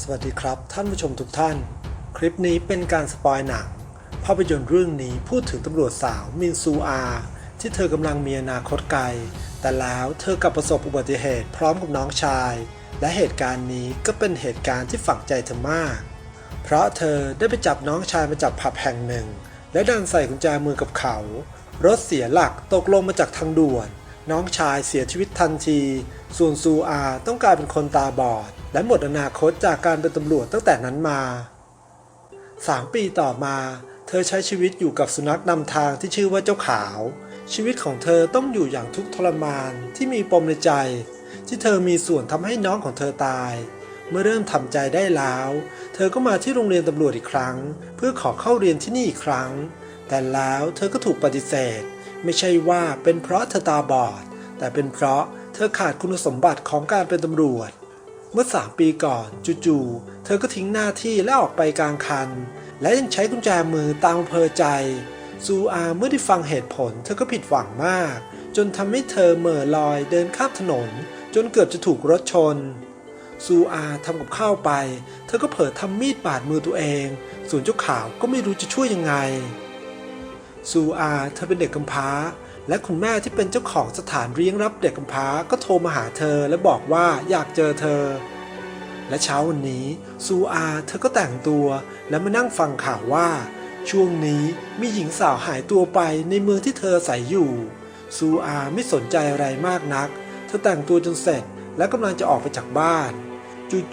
สวัสดีครับ ท่านผู้ชมทุกท่าน คลิปนี้เป็นการสปอยหนัง ภาพยนตร์เรื่องนี้พูดถึงตำรวจสาวมินซูอา ที่เธอกำลังมีอนาคตไกล แต่แล้วเธอกลับประสบอุบัติเหตุพร้อมกับน้องชาย และเหตุการณ์นี้ก็เป็นเหตุการณ์ที่ฝังใจเธอมาก เพราะเธอได้ไปจับน้องชายมาจากผับแห่งหนึ่ง และดันใส่กุญแจมือกับเขา รถเสียหลักตกลงมาจากทางด่วน น้องชายเสียชีวิตทันที ส่วนซูอาต้องกลายเป็นคนตาบอด และหมดอนาคตจากการเป็นตำรวจตั้งแต่นั้นมาสามปีต่อมา เธอใช้ชีวิตอยู่กับสุนัขนำทางที่ชื่อว่าเจ้าขาว ชีวิตของเธอต้องอยู่อย่างทุกข์ทรมานที่มีปมในใจ ที่เธอมีส่วนทำให้น้องของเธอตาย เมื่อเริ่มทำใจได้แล้ว เธอก็มาที่โรงเรียนตำรวจอีกครั้ง เพื่อขอเข้าเรียนที่นี่อีกครั้ง แต่แล้วเธอก็ถูกปฏิเสธ ไม่ใช่ว่าเป็นเพราะเธอตาบอด แต่เป็นเพราะเธอขาดคุณสมบัติของการเป็นตำรวจ เมื่อสามปีก่อนจู่ๆเธอก็ทิ้งหน้าที่และออกไปกลางคัน และยังใช้กุญแจมือตามอำเภอใจ ซูอาเมื่อได้ฟังเหตุผลเธอก็ผิดหวังมาก จนทำให้เธอเหม่อลอยเดินข้ามถนน จนเกือบจะถูกรถชน ซูอาทำกับข้าวไป เธอก็เผลอทำมีดบาดมือตัวเอง ส่วนเจ้าขาวก็ไม่รู้จะช่วยยังไง ซูอาเธอเป็นเด็กกำพร้า และคุณแม่ที่เป็นเจ้าของสถานเลี้ยงรับเด็กกำพร้าก็โทรมาหาเธอและบอกว่าอยากเจอเธอ และเช้าวันนี้ซูอาเธอก็แต่งตัวและมานั่งฟังข่าวว่า ช่วงนี้มีหญิงสาวหายตัวไปในเมืองที่เธออาศัยอยู่ ซูอาไม่สนใจอะไรมากนัก เธอแต่งตัวจนเสร็จและกำลังจะออกไปจากบ้าน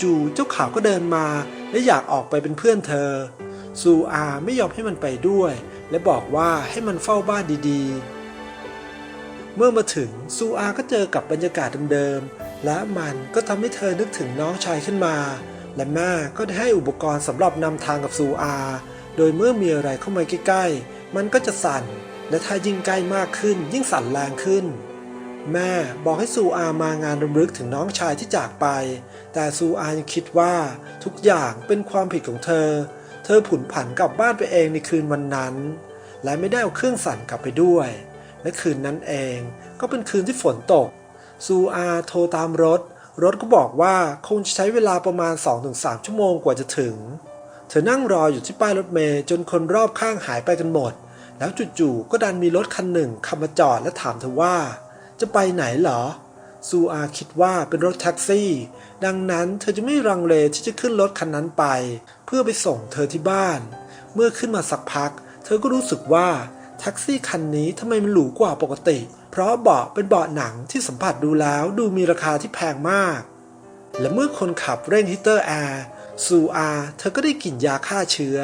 จู่ๆเจ้าขาวก็เดินมาและอยากออกไปเป็นเพื่อนเธอ ซูอาไม่ยอมให้มันไปด้วย และบอกว่าให้มันเฝ้าบ้านดีๆ เมื่อมาถึงซูอาก็เจอกับบรรยากาศเดิมๆ และมันก็ทำให้เธอนึกถึงน้องชายขึ้นมา และแม่ก็ได้ให้อุปกรณ์สำหรับนำทางกับซูอา โดยเมื่อมีอะไรเข้ามาใกล้ๆ มันก็จะสั่น และถ้ายิ่งใกล้มากขึ้นยิ่งสั่นแรงขึ้น แม่บอกให้ซูอามางานรำลึกถึงน้องชายที่จากไป แต่ซูอายังคิดว่าทุกอย่างเป็นความผิดของเธอ เธอผุนผันกลับบ้านไปเองในคืนวันนั้น และไม่ได้เอาเครื่องสั่นกลับไปด้วย และคืนนั้นเอง ก็เป็นคืนที่ฝนตก ซูอาโทรตามรถ รถก็บอกว่าคงจะใช้เวลาประมาณ 2-3 ชั่วโมงกว่าจะถึง เธอนั่งรออยู่ที่ป้ายรถเมล์จนคนรอบข้างหายไปกันหมด แล้วจู่ๆก็ดันมีรถคันหนึ่งขับมาจอดและถามเธอว่า จะไปไหนเหรอ ซูอาคิดว่าเป็นรถแท็กซี่ ดังนั้นเธอจะไม่รังเลที่จะขึ้นรถคันนั้นไป เพื่อไปส่งเธอที่บ้าน เมื่อขึ้นมาสักพัก เธอก็รู้สึกว่า แท็กซี่คันนี้ทำไมมันหรูกว่าปกติ เพราะเบาะเป็นเบาะหนังที่สัมผัสดูแล้วดูมีราคาที่แพงมาก และเมื่อคนขับเร่งฮีเตอร์แอร์ซูอาเธอก็ได้กลิ่นยาฆ่าเชื้อ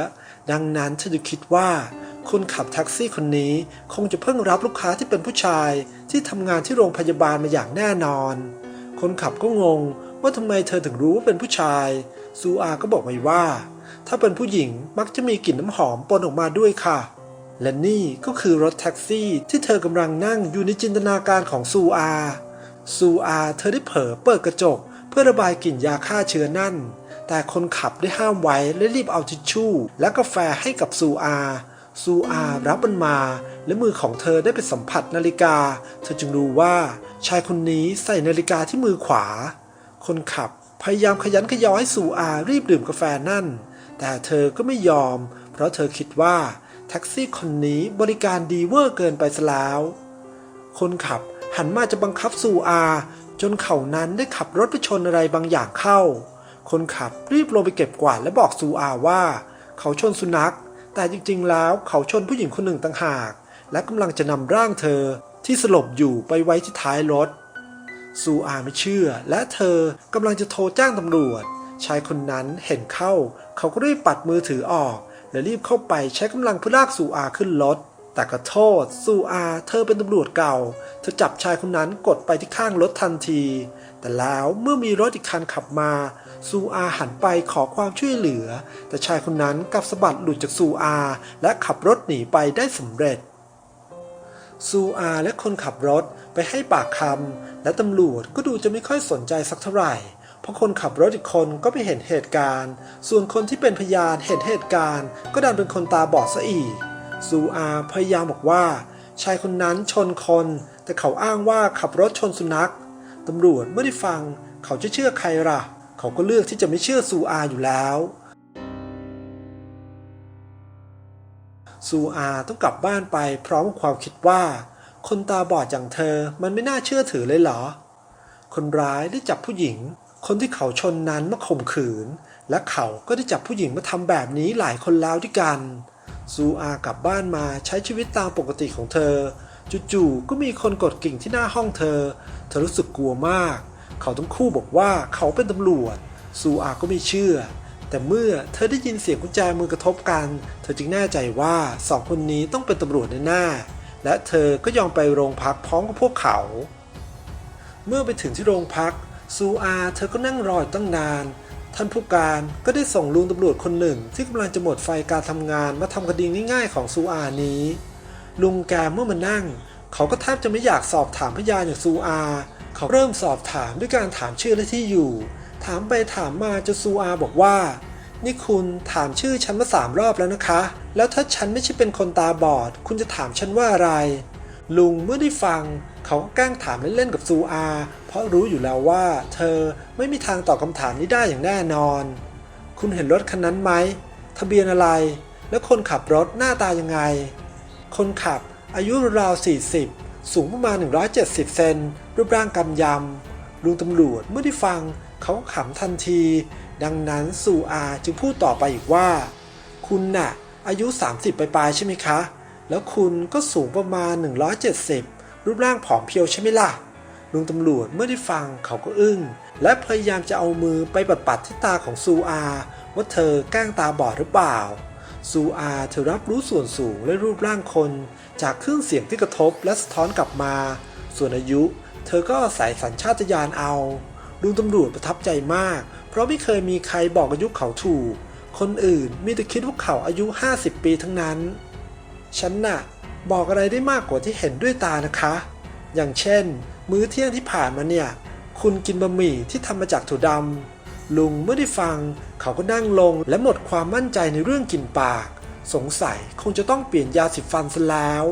ดังนั้นเธอจะคิดว่า คนขับแท็กซี่คนนี้คงจะเพิ่งรับลูกค้าที่เป็นผู้ชายที่ทำงานที่โรงพยาบาลมาอย่างแน่นอน คนขับก็งงว่าทำไมเธอถึงรู้ว่าเป็นผู้ชาย ซูอาก็บอกไว้ว่า ถ้าเป็นผู้หญิงมักจะมีกลิ่นน้ำหอมปนออกมาด้วยค่ะ และนี่ก็คือรถแท็กซี่ที่เธอกำลังนั่งอยู่ในจินตนาการของซูอา ซูอา เธอได้เผลอเปิดกระจก เพื่อระบายกลิ่นยาฆ่าเชื้อนั่น แต่คนขับได้ห้ามไว้และรีบเอาทิชชู่ และกาแฟให้กับซูอา ซูอารับมันมา และมือของเธอได้ไปสัมผัสนาฬิกา เธอจึงรู้ว่า ชายคนนี้ใส่นาฬิกาที่มือขวา คนขับพยายามขยันขยอให้ซูอารีบดื่มกาแฟนั่น แต่เธอก็ไม่ยอม เพราะเธอคิดว่า แท็กซี่คนนี้บริการดีเวอร์เกินไปซะแล้ว คนขับหันมาจะบังคับซูอา จนเขานั้นได้ขับรถไปชนอะไรบางอย่างเข้า คนขับรีบลงไปเก็บกวาดและบอกซูอาว่า เขาชนสุนัข แต่จริงๆ แล้วเขาชนผู้หญิงคนหนึ่งต่างหาก และกำลังจะนำร่างเธอที่สลบอยู่ไปไว้ที่ท้ายรถซูอาไม่เชื่อ และเธอกำลังจะโทรแจ้งตำรวจ ชายคนนั้นเห็นเข้า เขาก็รีบปัดมือถือออก และรีบเข้าไปใช้กำลังเพื่อลากซูอาขึ้นรถ แต่ก็โทษซูอา เธอเป็นตำรวจเก่า เธอจับชายคนนั้นกดไปที่ข้างรถทันที แต่แล้วเมื่อมีรถอีกคันขับมาซูอาหันไปขอความช่วยเหลือ แต่ชายคนนั้นกลับสะบัดหลุดจากซูอา และขับรถหนีไปได้สำเร็จซูอาและคนขับรถไปให้ปากคำและตำรวจก็ดูจะไม่ค่อยสนใจสักเท่าไหร่ ราะคนขับรถอีกคนก็ไม่เห็นเหตุการณ์ ส่วนคนที่เป็นพยานเห็นเหตุการณ์ ก็ดันเป็นคนตาบอดซะอีก ซูอาพยายามบอกว่า ชายคนนั้นชนคน แต่เขาอ้างว่าขับรถชนสุนัข ตำรวจไม่ได้ฟัง เขาจะเชื่อใครล่ะ เขาก็เลือกที่จะไม่เชื่อซูอาอยู่แล้ว ซูอาต้องกลับบ้านไปพร้อมความคิดว่า คนตาบอดอย่างเธอมันไม่น่าเชื่อถือเลยเหรอ คนร้ายได้จับผู้หญิง คนที่เขาชนนั้นมาข่มขืน และเขาก็ได้จับผู้หญิงมาทำแบบนี้หลายคนแล้วด้วยกัน ซูอากลับบ้านมาใช้ชีวิตตามปกติของเธอ จู่ๆก็มีคนกดกิ่งที่หน้าห้องเธอ เธอรู้สึกกลัวมาก เขาทั้งคู่บอกว่าเขาเป็นตำรวจ ซูอาก็ไม่เชื่อ แต่เมื่อเธอได้ยินเสียงกุญแจมือกระทบกัน เธอจึงแน่ใจว่าสองคนนี้ต้องเป็นตำรวจแน่ๆและเธอก็ยอมไปโรงพักพร้อมกับพวกเขา เมื่อไปถึงที่โรงพัก ซูอาเธอก็นั่งรออยู่ตั้งนาน ท่านผู้การก็ได้ส่งลุงตำรวจคนหนึ่ง ที่กำลังจะหมดไฟการทำงานมาทำคดีง่ายๆของซูอานี้ ลุงแกเมื่อมานั่ง เขาก็แทบจะไม่อยากสอบถามพยานอย่างซูอา เขาเริ่มสอบถามด้วยการถามชื่อและที่อยู่ ถามไปถามมาจนซูอาบอกว่า นี่คุณถามชื่อฉันมาสามรอบแล้วนะคะ แล้วถ้าฉันไม่ใช่เป็นคนตาบอด คุณจะถามฉันว่าอะไร ลุงเมื่อได้ฟัง เขาก็แกล้งถามเล่นๆกับซูอาเพราะรู้อยู่แล้วว่า เธอไม่มีทางตอบคำถามนี้ได้อย่างแน่นอน คุณเห็นรถคันนั้นไหม ทะเบียนอะไร และคนขับรถหน้าตายังไง คนขับอายุราว 40 สูงประมาณ 170 เซน รูปร่างกำยำ ลุงตำรวจเมื่อได้ฟังเขาขำทันที ดังนั้นซูอาจึงพูดต่อไปอีกว่า คุณน่ะ อายุ 30 ปลายๆใช่ไหมคะ แล้วคุณก็สูงประมาณ 170 รูปร่างผอมเพรียวใช่ไหมล่ะ ลุงตำรวจเมื่อได้ฟังเขาก็อึ้ง และพยายามจะเอามือไปปัดปัดๆที่ตาของซูอา ว่าเธอแกล้งตาบอดหรือเปล่า ซูอาเธอรับรู้ส่วนสูงและรูปร่างคน จากเครื่องเสียงที่กระทบและสะท้อนกลับมา ส่วนอายุ เธอก็อาศัยสัญชาตญาณเอา ลุงตำรวจประทับใจมาก เพราะไม่เคยมีใครบอกอายุเขาถูก คนอื่นมีแต่คิดว่าเขาอายุ 50 ปีทั้งนั้น ฉันน่ะบอกอะไรได้มากกว่าที่เห็นด้วยตานะคะ อย่างเช่น มื้อเที่ยงที่ผ่านมาเนี่ย คุณกินบะหมี่ที่ทำมาจากถั่วดำลุงเมื่อได้ฟัง เขาก็นั่งลงและหมดความมั่นใจในเรื่องกลิ่นปาก สงสัยคงจะต้องเปลี่ยนยาสีฟันซะแล้ว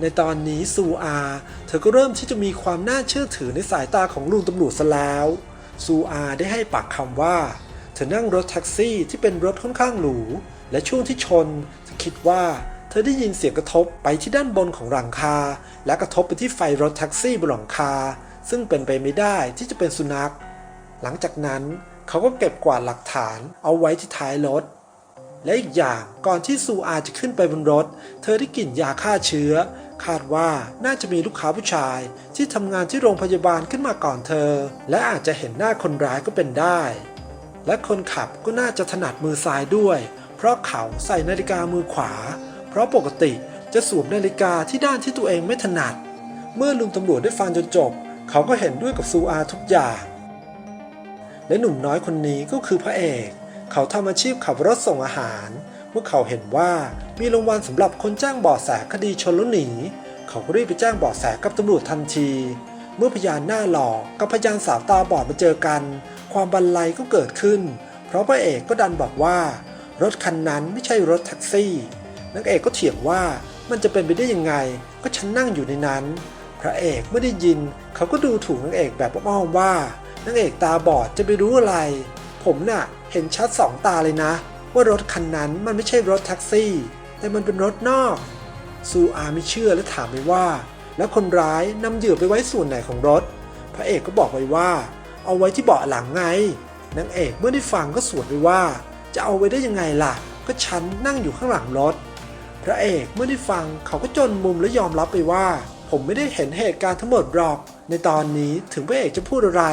ในตอนนี้ซูอา เธอก็เริ่มที่จะมีความน่าเชื่อถือในสายตาของลุงตำรวจซะแล้ว ซูอาได้ให้ปากคำว่า เธอนั่งรถแท็กซี่ที่เป็นรถค่อนข้างหรู และช่วงที่ชนเธอคิดว่า เธอได้ยินเสียงกระทบไปที่ด้านบนของหลังคา และกระทบไปที่ไฟรถแท็กซี่บนหลังคา ซึ่งเป็นไปไม่ได้ที่จะเป็นสุนัข หลังจากนั้นเขาก็เก็บกวาดหลักฐานเอาไว้ที่ท้ายรถ และอีกอย่างก่อนที่ซูอาจะขึ้นไปบนรถ เธอได้กลิ่นยาฆ่าเชื้อ คาดว่าน่าจะมีลูกค้าผู้ชายที่ทำงานที่โรงพยาบาลขึ้นมาก่อนเธอ และอาจจะเห็นหน้าคนร้ายก็เป็นได้ และคนขับก็น่าจะถนัดมือซ้ายด้วย เพราะเขาใส่นาฬิกามือขวา เพราะปกติจะสวมนาฬิกาที่ด้านที่ตัวเองไม่ถนัด เมื่อลุงตำรวจได้ฟังจนจบ เขาก็เห็นด้วยกับซูอาทุกอย่าง และหนุ่มน้อยคนนี้ก็คือพระเอก เขาทำอาชีพขับรถส่งอาหาร เมื่อเขาเห็นว่ามีรางวัลสำหรับคนแจ้งเบาะแสคดีชนแล้วหนี เขาก็รีบไปแจ้งเบาะแสกับตำรวจทันที เมื่อพยานหน้าหลอกกับพยานสาวตาบอดมาเจอกัน ความบันไลก็เกิดขึ้น เพราะพระเอกก็ดันบอกว่า รถคันนั้นไม่ใช่รถแท็กซี่ นางเอกก็เถียงว่ามันจะเป็นไปได้ยังไง ก็ฉันนั่งอยู่ในนั้น พระเอกเมื่อได้ยิน เขาก็ดูถูกนางเอกแบบอ้อมๆว่านางเอกตาบอดจะไปรู้อะไร ผมน่ะเห็นชัดสองตาเลยนะ ว่ารถคันนั้นมันไม่ใช่รถแท็กซี่ แต่มันเป็นรถนอก ซูอาไม่เชื่อและถามไปว่า แล้วคนร้ายนำเหยื่อไปไว้ส่วนไหนของรถ พระเอกก็บอกไว้ว่า เอาไว้ที่เบาะหลังไงนางเอกเมื่อได้ฟังก็สวนไปว่า จะเอาไว้ได้ยังไงล่ะ ก็ฉันนั่งอยู่ข้างหลังรถ พระเอกเมื่อได้ฟังเขาก็จนมุมและยอมรับไปว่า ผมไม่ได้เห็นเหตุการณ์ทั้งหมดหรอก ในตอนนี้ถึงพระเอกจะพูดอะไร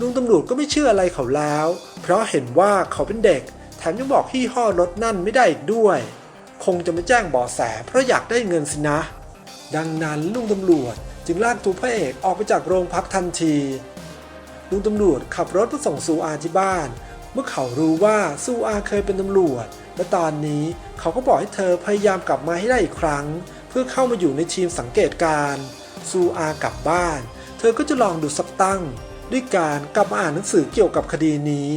ลุงตำรวจก็ไม่เชื่ออะไรเขาแล้ว เพราะเห็นว่าเขาเป็นเด็ก แถมยังบอกยี่ห้อรถนั่นไม่ได้อีกด้วย คงจะไม่แจ้งเบาะแสเพราะอยากได้เงินสินะ ดังนั้นลุงตำรวจจึงลากตัวพระเอกออกไปจากโรงพักทันทีลุงตำรวจขับรถมาส่งซูอาที่บ้าน เมื่อเขารู้ว่าซูอาเคยเป็นตำรวจ และตอนนี้เขาก็บอกให้เธอพยายามกลับมาให้ได้อีกครั้ง เพื่อเข้ามาอยู่ในทีมสังเกตการซูอากลับบ้าน เธอก็จะลองดูสักตั้ง ด้วยการกลับมาอ่านหนังสือเกี่ยวกับคดีนี้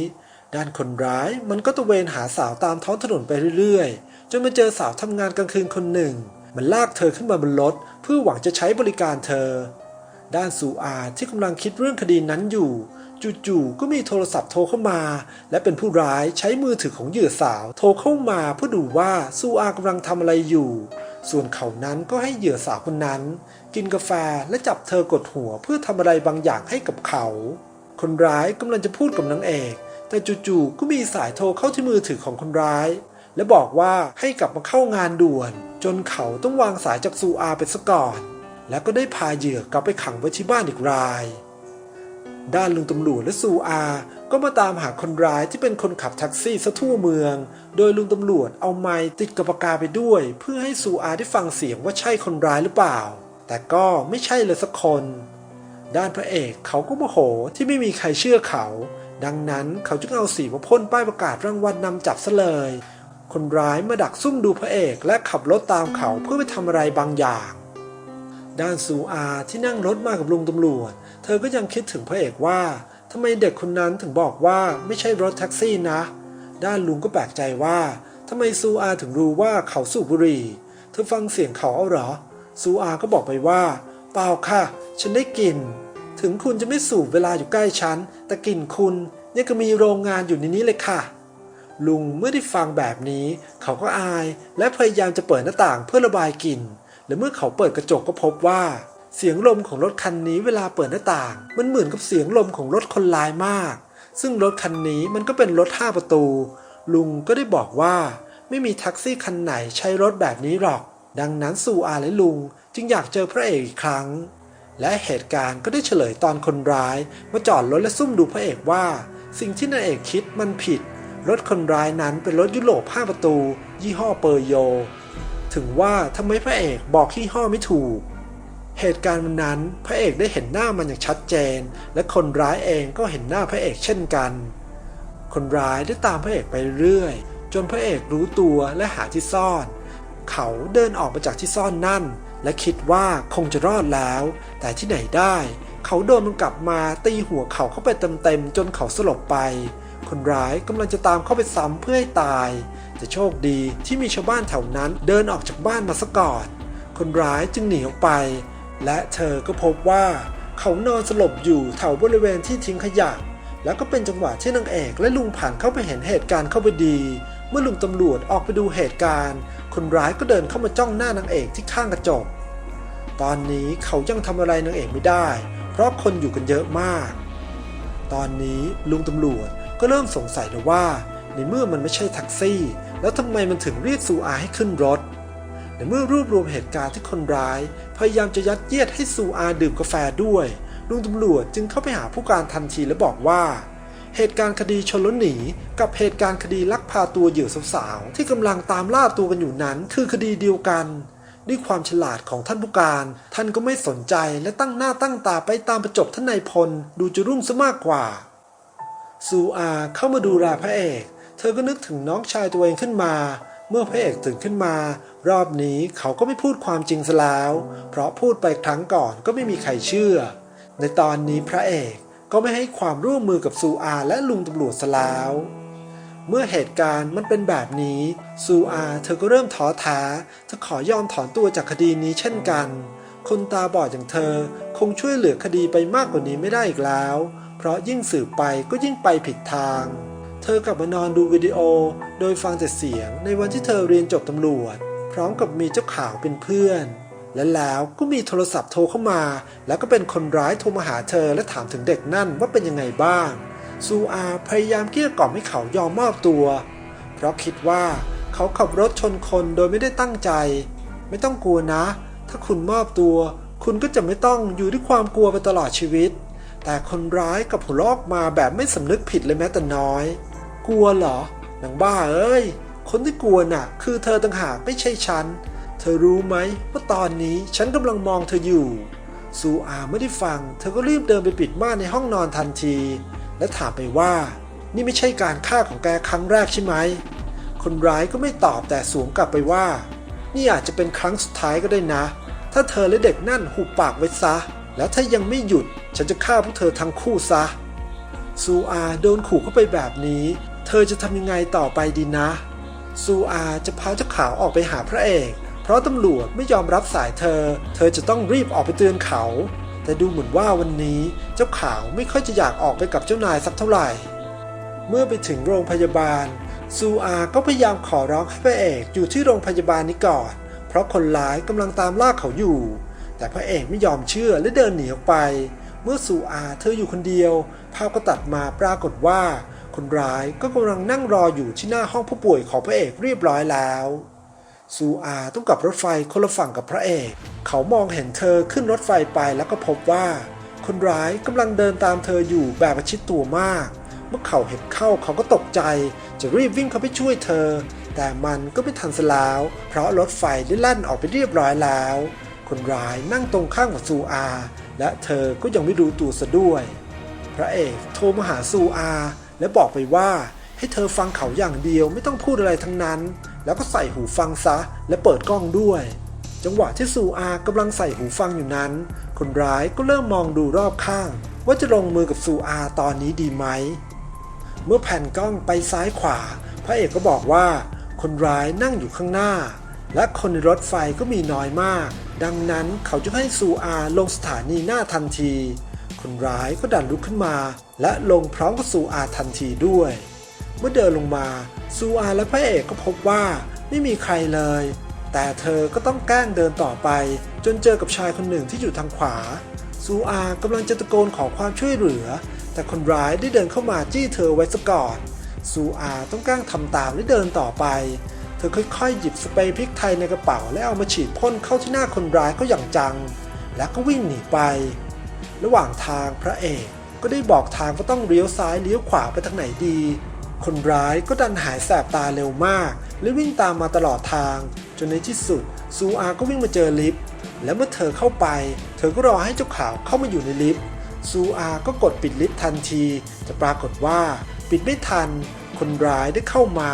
ด้านคนร้ายมันก็ตะเวนหาสาวตามท้องถนนไปเรื่อยๆ จนมาเจอสาวทำงานกลางคืนคนหนึ่ง มันลากเธอขึ้นมาบนรถเพื่อหวังจะใช้บริการเธอ ด้านซูอาที่กำลังคิดเรื่องคดีนั้นอยู่ จู่ๆก็มีโทรศัพท์โทรเข้ามา และเป็นผู้ร้ายใช้มือถือของเหยื่อสาว โทรเข้ามาเพื่อดูว่าซูอากำลังทำอะไรอยู่ ส่วนเขานั้นก็ให้เหยื่อสาวคนนั้น กินกาแฟและจับเธอกดหัวเพื่อทำอะไรบางอย่างให้กับเขา คนร้ายกำลังจะพูดกับนางเอก แต่จู่ๆก็มีสายโทรเข้าที่มือถือของคนร้าย และบอกว่าให้กลับมาเข้างานด่วน จนเขาต้องวางสายจากซูอาไปซะก่อน แล้วก็ได้พาเหยื่อกลับไปขังไว้ที่บ้านอีกราย ด้านลุงตำรวจและซูอา ก็มาตามหาคนร้ายที่เป็นคนขับแท็กซี่ซะทั่วเมือง โดยลุงตำรวจเอาไม้ติดกับปากกาไปด้วย เพื่อให้ซูอาได้ฟังเสียงว่าใช่คนร้ายหรือเปล่า แต่ก็ไม่ใช่เลยสักคน ด้านพระเอกเขาก็โมโหที่ไม่มีใครเชื่อเขา ดังนั้นเขาจึงเอาสีมาพ่นป้ายประกาศรางวัลนนำจับซะเลยคนร้ายมาดักซุ่มดูพระเอกและขับรถตามเขาเพื่อไปทำอะไรบางอย่าง ด้านซูอาที่นั่งรถมากับลุงตำรวจ เธอก็ยังคิดถึงพระเอกว่าทำไมเด็กคนนั้นถึงบอกว่าไม่ใช่รถแท็กซี่นะ ด้านลุงก็แปลกใจว่าทำไมซูอาถึงรู้ว่าเขาสูบบุหรี่ เธอฟังเสียงเขาเอาหรอ ซูอาก็บอกไปว่า เปล่าค่ะ ฉันได้กลิ่น ถึงคุณจะไม่สูบเวลาอยู่ใกล้ฉัน แต่กลิ่นคุณยังก็มีโรงงานอยู่ในนี้เลยค่ะ ลุงเมื่อได้ฟังแบบนี้ เขาก็อายและพยายามจะเปิดหน้าต่างเพื่อระบายกลิ่น และเมื่อเขาเปิดกระจกก็พบว่า เสียงลมของรถคันนี้เวลาเปิดหน้าต่าง มันเหมือนกับเสียงลมของรถคนร้ายมาก ซึ่งรถคันนี้มันก็เป็นรถห้าประตู ลุงก็ได้บอกว่า ไม่มีแท็กซี่คันไหนใช้รถแบบนี้หรอก ดังนั้นซูอาและลุงจึงอยากเจอพระเอกอีกครั้ง และเหตุการณ์ก็ได้เฉลยตอนคนร้ายมาจอดรถและซุ่มดูพระเอกว่า สิ่งที่นายเอกคิดมันผิด รถคนร้ายนั้นเป็นรถยุโรป5ประตู ยี่ห้อเปอร์โย ถึงว่าทำไมพระเอกบอกยี่ห้อไม่ถูก เหตุการณ์วันนั้นพระเอกได้เห็นหน้ามันอย่างชัดเจน และคนร้ายเองก็เห็นหน้าพระเอกเช่นกัน คนร้ายได้ตามพระเอกไปเรื่อย จนพระเอกรู้ตัวและหาที่ซ่อน เขาเดินออกมาจากที่ซ่อนนั่น และคิดว่าคงจะรอดแล้ว แต่ที่ไหนได้ เขาโดนมันกลับมาตีหัวเขาเข้าไปเต็มๆจนเขาสลบไป คนร้ายกำลังจะตามเข้าไปซ้ำเพื่อให้ตาย แต่โชคดีที่มีชาวบ้านแถวนั้นเดินออกจากบ้านมาซะก่อนคนร้ายจึงหนีออกไป และเธอก็พบว่าเขานอนสลบอยู่แถวบริเวณที่ทิ้งขยะ แล้วก็เป็นจังหวะที่นางเอกและลุงผ่านเข้าไปเห็นเหตุการณ์เข้าไปดี เมื่อลุงตำรวจออกไปดูเหตุการณ์ คนร้ายก็เดินเข้ามาจ้องหน้านางเอกที่ข้างกระจก ตอนนี้เขายังทำอะไรนางเอกไม่ได้ เพราะคนอยู่กันเยอะมาก ตอนนี้ลุงตำรวจ ก็เริ่มสงสัยแล้วว่า ในเมื่อมันไม่ใช่แท็กซี่ แล้วทำไมมันถึงเรียกซูอาให้ขึ้นรถ ในเมื่อรวบรวมเหตุการณ์ที่คนร้าย พยายามจะยัดเยียดให้ซูอาดื่มกาแฟด้วยลุงตำรวจจึงเข้าไปหาผู้การทันทีและบอกว่า เหตุการณ์คดีชนล้วหนี กับเหตุการณ์คดีลักพาตัวเหยื่อสาวๆที่กำลังตามล่าตัวกันอยู่นั้นคือคดีเดียวกันด้วยความฉลาดของท่านผู้การ ท่านก็ไม่สนใจและตั้งหน้าตั้งตาไปตามประจบท่านนายพล ดูจะรุ่งซะมากกว่า ซูอาเข้ามาดูแลพระเอก เธอก็นึกถึงน้องชายตัวเองขึ้นมา เมื่อพระเอกตื่นขึ้นมา รอบนี้เขาก็ไม่พูดความจริงซะแล้ว เพราะพูดไปครั้งก่อนก็ไม่มีใครเชื่อ ในตอนนี้พระเอกก็ไม่ให้ความร่วมมือกับซูอาและลุงตำรวจซะแล้ว เมื่อเหตุการณ์มันเป็นแบบนี้ ซูอาเธอก็เริ่มท้อแท้เธอขอยอมถอนตัวจากคดีนี้เช่นกัน คนตาบอดอย่างเธอคงช่วยเหลือคดีไปมากกว่านี้ไม่ได้อีกแล้ว เพราะยิ่งสืบไปก็ยิ่งไปผิดทาง เธอกลับมานอนดูวิดีโอ โดยฟังแต่เสียงในวันที่เธอเรียนจบตำรวจ พร้อมกับมีเจ้าข่าวเป็นเพื่อน และแล้วก็มีโทรศัพท์โทรเข้ามา แล้วก็เป็นคนร้ายโทรมาหาเธอและถามถึงเด็กนั่นว่าเป็นยังไงบ้าง ซูอาพยายามเกลี้ยกล่อมให้เขายอมมอบตัว เพราะคิดว่าเขาขับรถชนคนโดยไม่ได้ตั้งใจ ไม่ต้องกลัวนะ ถ้าคุณมอบตัว คุณก็จะไม่ต้องอยู่ด้วยความกลัวไปตลอดชีวิต แต่คนร้ายกับหัวลอกมาแบบไม่สำนึกผิดเลยแม้แต่น้อย กลัวเหรอหนังบ้าเอ้ย คนที่กลัวน่ะ คือเธอต่างหากไม่ใช่ฉัน เธอรู้ไหมว่าตอนนี้ฉันกำลังมองเธออยู่ซูอาไม่ได้ฟัง เธอก็รีบเดินไปปิดม่านในห้องนอนทันที และถามไปว่า นี่ไม่ใช่การฆ่าของแกครั้งแรกใช่ไหม คนร้ายก็ไม่ตอบแต่สวมกลับไปว่า นี่อาจจะเป็นครั้งสุดท้ายก็ได้นะ ถ้าเธอและเด็กนั่นหุบปากไว้ซะ แล้วถ้ายังไม่หยุดฉันจะฆ่าพวกเธอทั้งคู่ซะ ซูอาโดนขู่เข้าไปแบบนี้ เธอจะทำยังไงต่อไปดีนะ ซูอาจะพาเจ้าขาวออกไปหาพระเอก เพราะตำรวจไม่ยอมรับสายเธอ เธอจะต้องรีบออกไปเตือนเขา แต่ดูเหมือนว่าวันนี้เจ้าขาวไม่ค่อยจะอยากออกไปกับเจ้านายสักเท่าไหร่ เมื่อไปถึงโรงพยาบาล ซูอาก็พยายามขอร้องให้พระเอกอยู่ที่โรงพยาบาลนี้ก่อน เพราะคนร้ายกำลังตามล่าเขาอยู่ แต่พระเอกไม่ยอมเชื่อและเดินหนีออกไป เมื่อซูอาเธออยู่คนเดียว ภาพก็ตัดมาปรากฏว่า คนร้ายก็กำลังนั่งรออยู่ที่หน้าห้องผู้ป่วยของพระเอกเรียบร้อยแล้วซูอาต้องกลับรถไฟคนละฝั่งกับพระเอก เขามองเห็นเธอขึ้นรถไฟไปแล้วก็พบว่า คนร้ายกำลังเดินตามเธออยู่แบบประชิดตัวมาก เมื่อเขาเห็นเข้าเขาก็ตกใจ จะรีบวิ่งเข้าไปช่วยเธอ แต่มันก็ไม่ทันซะแล้ว เพราะรถไฟได้ลั่นออกไปเรียบร้อยแล้ว คนร้ายนั่งตรงข้างกับซูอา และเธอก็ยังไม่รู้ตัวซะด้วย พระเอกโทรมาหาซูอา และบอกไปว่า ให้เธอฟังเขาอย่างเดียวไม่ต้องพูดอะไรทั้งนั้น แล้วก็ใส่หูฟังซะและเปิดกล้องด้วย จังหวะที่ซูอากำลังใส่หูฟังอยู่นั้น คนร้ายก็เริ่มมองดูรอบข้าง ว่าจะลงมือกับซูอาตอนนี้ดีไหม เมื่อแผ่นกล้องไปซ้ายขวา พระเอกก็บอกว่า คนร้ายนั่งอยู่ข้างหน้า และคนในรถไฟก็มีน้อยมาก ดังนั้นเขาจะให้ซูอาลงสถานีหน้าทันที คนร้ายก็ดันลุกขึ้นมา และลงพร้อมกับซูอาทันทีด้วย เมื่อเดินลงมาซูอาและพระเอกก็พบว่าไม่มีใครเลย แต่เธอก็ต้องแกล้งเดินต่อไป จนเจอกับชายคนหนึ่งที่อยู่ทางขวาซูอากำลังจะตะโกนขอความช่วยเหลือ แต่คนร้ายได้เดินเข้ามาจี้เธอไว้ซะก่อนซูอาต้องแกล้งทำตามและเดินต่อไป เธอค่อยๆ หยิบสเปรย์พริกไทยในกระเป๋าและเอามาฉีดพ่นเข้าที่หน้าคนร้ายเขาอย่างจัง แล้วก็วิ่งหนีไป ระหว่างทางพระเอกก็ได้บอกทางว่าต้องเลี้ยวซ้ายเลี้ยวขวาไปทางไหนดี คนร้ายก็ดันหายแสบตาเร็วมาก และวิ่งตามมาตลอดทาง จนในที่สุดซูอาก็วิ่งมาเจอลิฟต์และเมื่อเธอเข้าไป เธอก็รอให้เจ้าขาวเข้ามาอยู่ในลิฟต์ซูอาก็กดปิดลิฟต์ทันทีแต่ปรากฏว่าปิดไม่ทัน คนร้ายได้เข้ามา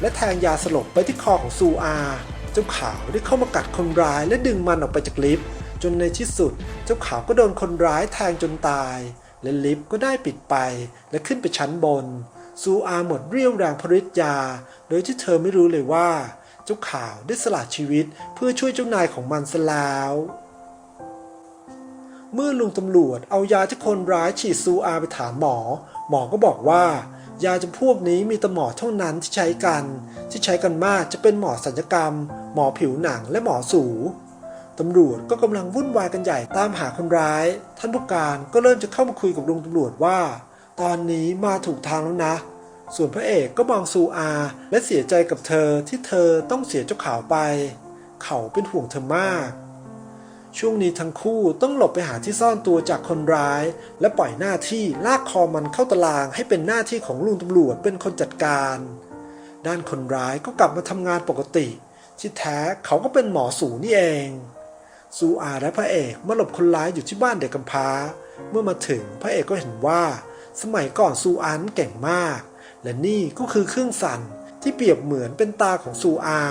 และแทงยาสลบไปที่คอของซูอา เจ้าขาวได้เข้ามากัดคนร้ายและดึงมันออกไปจากลิฟต์จนในที่สุด เจ้าขาวก็โดนคนร้ายแทงจนตาย และลิฟต์ก็ได้ปิดไปและขึ้นไปชั้นบน ซูอาหมดเรี่ยวแรงพริยา โดยที่เธอไม่รู้เลยว่า เจ้าขาวได้สละชีวิตเพื่อช่วยเจ้านายของมันซะแล้วเมื่อลุงตำรวจเอายาที่คนร้ายฉีดซูอาไปถามหมอ หมอก็บอกว่า ยาจำพวกนี้มีแต่หมอเท่านั้นที่ใช้กัน ที่ใช้กันมากจะเป็นหมอสัญญกรรม หมอผิวหนังและหมอสูตำรวจก็กำลังวุ่นวายกันใหญ่ตามหาคนร้าย ท่านผู้การก็เริ่มจะเข้ามาคุยกับลุงตำรวจว่า ตอนนี้มาถูกทางแล้วนะ ส่วนพระเอกก็มองซูอา และเสียใจกับเธอที่เธอต้องเสียเจ้าขาวไป เขาเป็นห่วงเธอมาก ช่วงนี้ทั้งคู่ต้องหลบไปหาที่ซ่อนตัวจากคนร้าย และปล่อยหน้าที่ลากคอมันเข้าตารางให้เป็นหน้าที่ของลุงตำรวจเป็นคนจัดการ ด้านคนร้ายก็กลับมาทำงานปกติ ที่แท้เขาก็เป็นหมอสูนี่เองซูอาและพระเอกมาหลบคนร้ายอยู่ที่บ้านเด็กกำพร้า เมื่อมาถึงพระเอกก็เห็นว่า สมัยก่อนซูอานั้นเก่งมาก และนี่ก็คือเครื่องสั่นที่เปรียบเหมือนเป็นตาของซูอา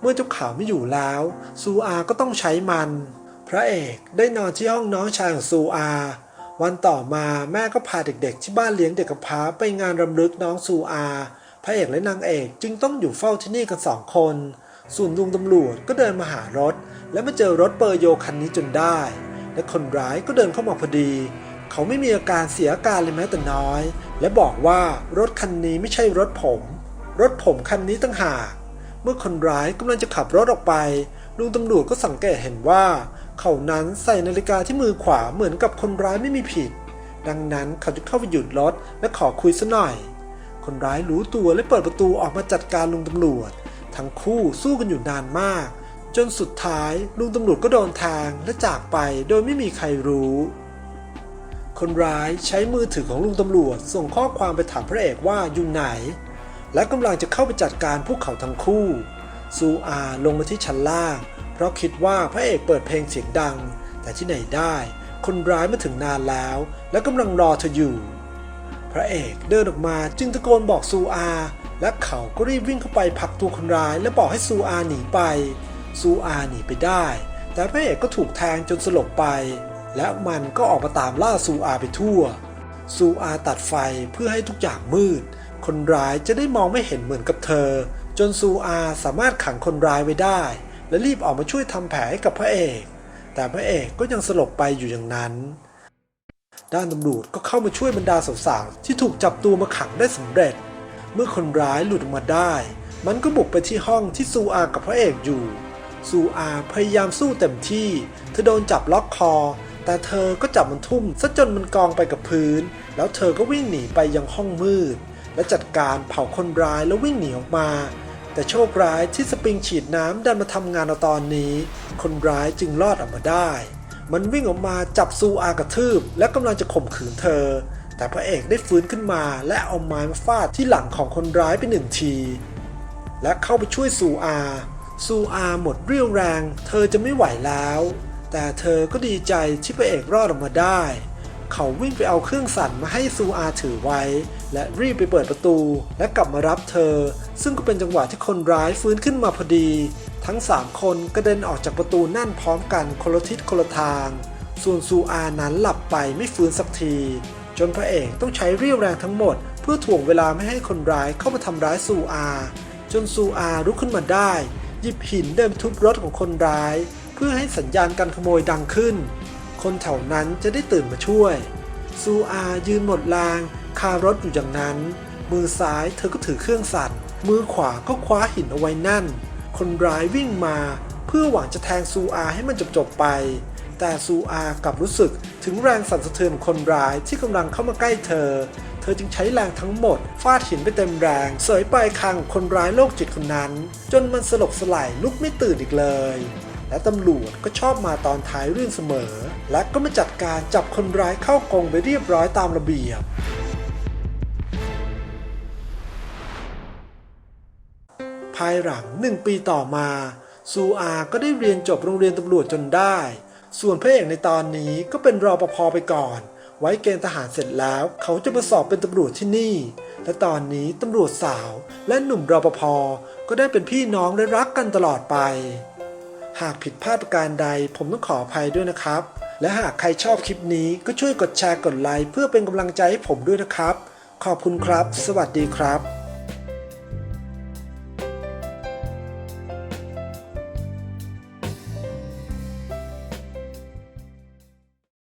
เมื่อเจ้าขาวไม่อยู่แล้ว ซูอาก็ต้องใช้มัน พระเอกได้นอนที่ห้องน้องชายของซูอา วันต่อมาแม่ก็พาเด็กๆ ที่บ้านเลี้ยงเด็กกำพร้าไปงานรำลึกน้องซูอา พระเอกและนางเอกจึงต้องอยู่เฝ้าที่นี่กันสองคน ส่วนลุงตำรวจก็เดินมาหารถ และมาเจอรถเปอร์โยคันนี้จนได้ และคนร้ายก็เดินเข้ามาพอดี เขาไม่มีอาการเสียอาการเลยแม้แต่น้อย และบอกว่ารถคันนี้ไม่ใช่รถผม รถผมคันนี้ตั้งหาก เมื่อคนร้ายกำลังจะขับรถออกไปลุงตำรวจก็สังเกตเห็นว่า เขานั้นใส่นาฬิกาที่มือขวาเหมือนกับคนร้ายไม่มีผิด ดังนั้นเขาจะเข้าไปหยุดรถและขอคุยซะหน่อย คนร้ายรู้ตัวและเปิดประตูออกมาจัดการลุงตำรวจ ทั้งคู่สู้กันอยู่นานมาก จนสุดท้ายลุงตำรวจก็โดนแทงและจากไปโดยไม่มีใครรู้ คนร้ายใช้มือถือของลุงตำรวจส่งข้อความไปถามพระเอกว่าอยู่ไหน และกำลังจะเข้าไปจัดการพวกเขาทั้งคู่ซูอาลงมาที่ชั้นล่าง เพราะคิดว่าพระเอกเปิดเพลงเสียงดัง แต่ที่ไหนได้ คนร้ายมาถึงนานแล้ว และกำลังรอเธออยู่ พระเอกเดินออกมาจึงตะโกนบอกซูอา และเขาก็รีบวิ่งเข้าไปผลักตัวคนร้าย และบอกให้ซูอาหนีไป ซูอาหนีไปได้ แต่พระเอกก็ถูกแทงจนสลบไป และมันก็ออกมาตามล่าซูอาไปทั่ว ซูอาตัดไฟเพื่อให้ทุกอย่างมืด คนร้ายจะได้มองไม่เห็นเหมือนกับเธอ จนซูอาสามารถขังคนร้ายไว้ได้ และรีบออกมาช่วยทำแผลให้กับพระเอก แต่พระเอกก็ยังสลบไปอยู่อย่างนั้น ด้านตำรวจก็เข้ามาช่วยบรรดาสาวๆที่ถูกจับตัวมาขังได้สำเร็จ เมื่อคนร้ายหลุดออกมาได้ มันก็บุกไปที่ห้องที่ซูอากับพระเอกอยู่ซูอาพยายามสู้เต็มที่ เธอโดนจับล็อกคอ แต่เธอก็จับมันทุ่มซะจนมันกองไปกับพื้น แล้วเธอก็วิ่งหนีไปยังห้องมืด และจัดการเผาคนร้ายแล้ววิ่งหนีออกมา แต่โชคร้ายที่สปริงฉีดน้ำดันมาทำงานเอาตอนนี้ คนร้ายจึงรอดออกมาได้ มันวิ่งออกมาจับซูอากระทืบ และกำลังจะข่มขืนเธอ แต่พระเอกได้ฟื้นขึ้นมา และเอาไม้มาฟาดที่หลังของคนร้ายไปหนึ่งที และเข้าไปช่วยซูอา ซูอาหมดเรี่ยวแรง เธอจะไม่ไหวแล้ว แต่เธอก็ดีใจที่พระเอกรอดออกมาได้ เขาวิ่งไปเอาเครื่องสั่นมาให้ซูอาถือไว้ และรีบไปเปิดประตู และกลับมารับเธอ ซึ่งก็เป็นจังหวะที่คนร้ายฟื้นขึ้นมาพอดี ทั้งสามคนกระเด็นออกจากประตูนั่นพร้อมกันคนละทิศคนละทาง ส่วนซูอานั้นหลับไปไม่ฟื้นสักที จนพระเอกต้องใช้เรี่ยวแรงทั้งหมด เพื่อถ่วงเวลาไม่ให้คนร้ายเข้ามาทำร้ายซูอา จนซูอาลุกขึ้นมาได้ หยิบหินเดินทุบรถของคนร้าย เพื่อให้สัญญาณการขโมยดังขึ้น คนแถวนั้นจะได้ตื่นมาช่วยซูอายืนหมดแรง คารถอยู่อย่างนั้น มือซ้ายเธอก็ถือเครื่องสั่นมือขวาก็คว้าหินเอาไว้นั่น คนร้ายวิ่งมา เพื่อหวังจะแทงซูอาให้มันจบๆไป แต่ซูอากลับรู้สึกถึงแรงสั่นสะเทือนคนร้ายที่กำลังเข้ามาใกล้เธอ เธอจึงใช้แรงทั้งหมดฟาดหินไปเต็มแรง เสยปลายคางของคนร้ายโรคจิตคนนั้น จนมันสลบสลายลุกไม่ตื่นอีกเลยและตำรวจก็ชอบมาตอนท้ายเรื่องเสมอ และก็มาจัดการจับคนร้ายเข้ากรงไปเรียบร้อยตามระเบียบายหลังหนึ่งปีต่อมา ซูอาก็ได้เรียนจบโรงเรียนตำรวจจนได้ ส่วนพระเอกในตอนนี้ก็เป็นรอปภไปก่อน ไว้เกณฑ์ทหารเสร็จแล้ว เขาจะมาสอบเป็นตำรวจที่นี่ และตอนนี้ตำรวจสาวและหนุ่มรอปภก็ได้เป็นพี่น้องและรักกันตลอดไป หากผิดพลาดประการใดผมต้องขออภัยด้วยนะครับ และหากใครชอบคลิปนี้ก็ช่วยกดแชร์กดไลค์เพื่อเป็นกำลังใจให้ผมด้วยนะครับ ขอบคุณครับ สวัสดีครับ